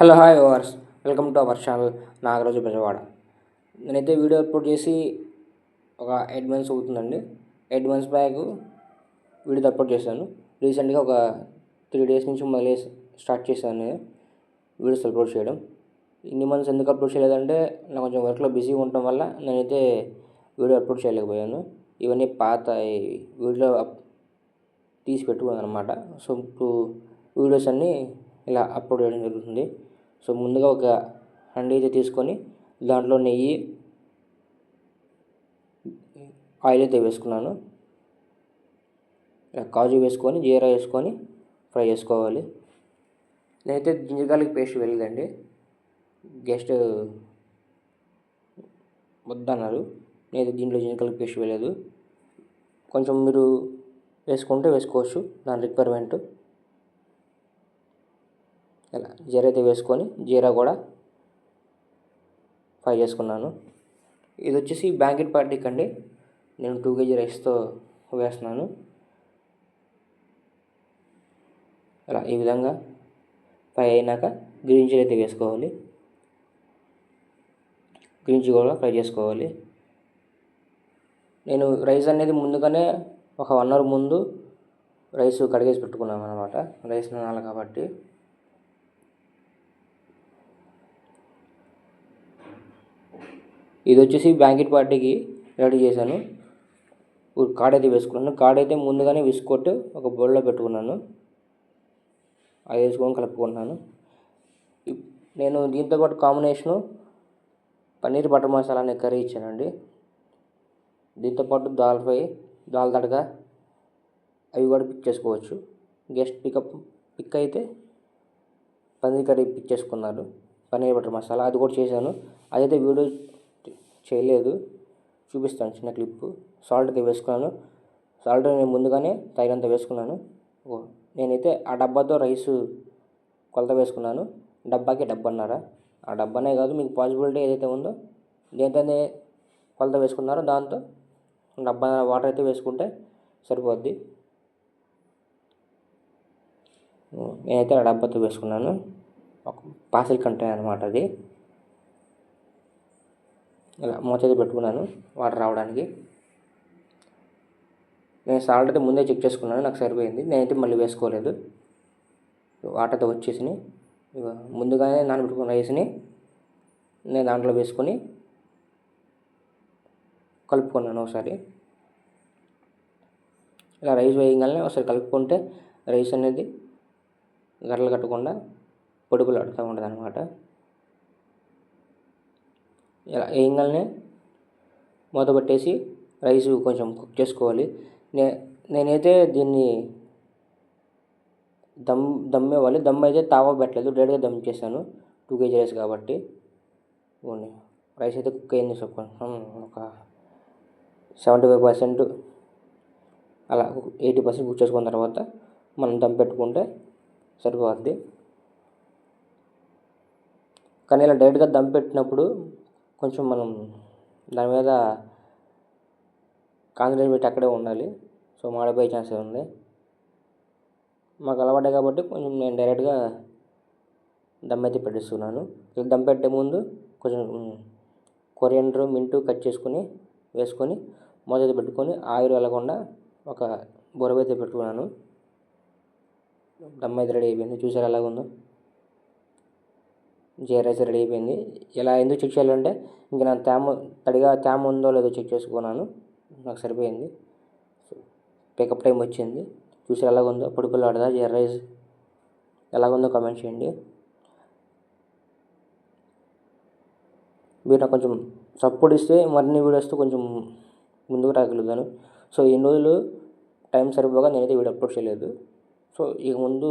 Hello hi overs welcome to our channel Nagaraju Bezawada. నేనైతే video upload చేసి ఒక eight months అవుతుందండి. Eight months back video upload చేశాను. రీసెంట్గా ఒక త్రీ డేస్ నుంచి మళ్ళీ స్టార్ట్ చేశాను వీడియోస్ అప్లోడ్ చేయడం. ఇన్ని మంత్స్ ఎందుకు అప్లోడ్ చేయలేదంటే నాకు కొంచెం వర్క్లో బిజీగా ఉండటం వల్ల నేనైతే వీడియో అప్లోడ్ చేయలేకపోయాను. ఇవన్నీ పాత వీడియో తీసి పెట్టుకున్నాను అనమాట సో ఇప్పుడు వీడియోస్ అన్నీ ఇలా అప్లోడ్ చేయడం జరుగుతుంది. సో ముందుగా ఒక హండీ అయితే తీసుకొని దాంట్లో నెయ్యి ఆయిల్ అయితే వేసుకున్నాను. కాజు వేసుకొని జీరా వేసుకొని ఫ్రై చేసుకోవాలి. నేనైతే జింజర్ గార్లిక్ పేస్ట్ వెళ్ళదండి గెస్ట్ వద్దన్నారు. నేనైతే దీంట్లో జింజర్ గార్లిక్ పేస్ట్ వెళ్ళదు కొంచెం మీరు వేసుకుంటే వేసుకోవచ్చు దాని రిక్వైర్మెంట్. ఇలా జీరా అయితే వేసుకొని జీరా కూడా ఫ్రై చేసుకున్నాను. ఇది వచ్చేసి బ్యాంకెట్ పార్టీకి అండి నేను టూ కేజీ రైస్తో వేస్తున్నాను. అలా ఈ విధంగా ఫ్రై అయినాక గ్రీన్ చిల్లీ అయితే వేసుకోవాలి. గ్రీన్ చిల్లీ కూడా ఫ్రై చేసుకోవాలి. నేను రైస్ అనేది ముందుగానే ఒక వన్ అవర్ ముందు రైస్ కడిగేసి పెట్టుకున్నాను అనమాట రైస్ నానాలి కాబట్టి. ఇది వచ్చేసి బ్యాంకెట్ పార్టీకి రెడీ చేశాను. కాడైతే వేసుకున్నాను. కాడైతే ముందుగానే విసుకొట్టి ఒక బౌల్లో పెట్టుకున్నాను. అది వేసుకొని కలుపుకుంటున్నాను. నేను దీంతో పాటు కాంబినేషను పన్నీర్ బటర్ మసాలా అనే కర్రీ ఇచ్చానండి. దీంతోపాటు దాల్ ఫ్రై దాల్ తడక అవి కూడా పిక్ చేసుకోవచ్చు. గెస్ట్ పికప్ పిక్ అయితే పన్నీర్ కర్రీ పిక్ చేసుకున్నారు. పన్నీర్ బటర్ మసాలా అది కూడా చేశాను. అదైతే వీడియో చేయలేదు. చూపిస్తాను చిన్న క్లిప్పు. సాల్ట్ అయితే వేసుకున్నాను. సాల్ట్ నేను ముందుగానే తగినంత వేసుకున్నాను. నేనైతే ఆ డబ్బాతో రైస్ కొలత వేసుకున్నాను. డబ్బాకి డబ్బన్నర. ఆ డబ్బానే కాదు మీకు పాసిబిలిటీ ఏదైతే ఉందో దేంతోనే కొలత వేసుకున్నారో దాంతో డబ్బా వాటర్ అయితే వేసుకుంటే సరిపోద్ది. నేనైతే ఆ డబ్బాతో వేసుకున్నాను. ఒక పార్సిల్ కంటైనర్ అనమాట అది. ఇలా మూత పెట్టుకున్నాను వాటర్ రావడానికి. నేను సాల్ట్ అయితే ముందే చెక్ చేసుకున్నాను నాకు సరిపోయింది. నేనైతే మళ్ళీ వేసుకోలేదు. వాటర్తో వచ్చేసి ముందుగానే నానబెట్టుకున్న రైస్ని నేను దాంట్లో వేసుకొని కలుపుకున్నాను ఒకసారి. ఇలా రైస్ వేయగానే ఒకసారి కలుపుకుంటే రైస్ అనేది గర్రలు కట్టకుండా పొడుగులు అడుతూ ఉంటుంది అనమాట ఇలా వేయగానే మూత పెట్టేసి రైస్ కొంచెం కుక్ చేసుకోవాలి. నే నేనైతే దీన్ని దమ్ దమ్ ఇవ్వాలి దమ్ అయితే తావా పెట్టలేదు. డైరెక్ట్గా దమ్ చేశాను టూ కేజీ రైస్ కాబట్టి. రైస్ అయితే కుక్ అయింది hmm, ఒక సెవెంటీ ఫైవ్ పర్సెంట్ అలా ఎయిటీ పర్సెంట్ కుక్ చేసుకున్న తర్వాత మనం దమ్ పెట్టుకుంటే సరిపోద్ది. కానీ ఇలా డైరెక్ట్గా దమ్ పెట్టినప్పుడు కొంచెం మనం దాని మీద కాన్సన్ట్రేట్ పెట్టి అక్కడే ఉండాలి. సో మాడిపోయే ఛాన్స్ ఉంది. మాకు అలవాటే కాబట్టి కొంచెం నేను డైరెక్ట్గా దమ్ అయితే పెట్టిస్తున్నాను. దమ్ పెట్టే ముందు కొంచెం కొరియండర్ మింటు కట్ చేసుకొని వేసుకొని మొదటి పెట్టుకొని ఆయిల్ వెళ్ళకుండా ఒక బొరవైతే పెట్టుకున్నాను. దమ్ అయితే రెడీ అయిపోయింది. చూసారు ఎలాగుందో? రైస్ రెడీ అయిపోయింది. ఇలా ఎందుకు చెక్ చేయాలంటే ఇంక నా తేమ తడిగా తేమ ఉందో లేదో చెక్ చేసుకున్నాను. నాకు సరిపోయింది. పికప్ టైం వచ్చింది. చూసి ఎలాగుందో పొడి ఆడదా జీరా రైస్ ఎలాగుందో కామెంట్ చేయండి. మీరు నాకు కొంచెం సపోర్ట్ ఇస్తే మరిన్ని వీడియోస్తో కొంచెం ముందుకు రాగలుగుతాను. సో ఎన్ని రోజులు టైం సరిపోగా నేనైతే వీడియో అప్లోడ్ చేయలేదు. సో ఇక ముందు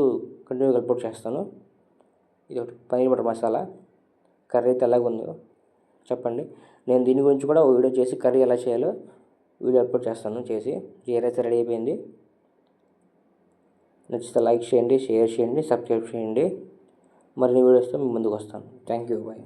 కంటిన్యూగా అప్లోడ్ చేస్తాను. ఇది ఒకటి పన్నీర్ బటర్ మసాలా. కర్రీ అయితే ఎలాగ ఉందో చెప్పండి. నేను దీని గురించి కూడా ఒక వీడియో చేసి కర్రీ ఎలా చేయాలో వీడియో అప్లోడ్ చేస్తాను చేసి. జీరా అయితే రెడీ అయిపోయింది. నచ్చితే లైక్ చేయండి షేర్ చేయండి సబ్స్క్రైబ్ చేయండి. మరిన్ని వీడియోస్తో మీ ముందుకు వస్తాను. Thank you. బాయ్.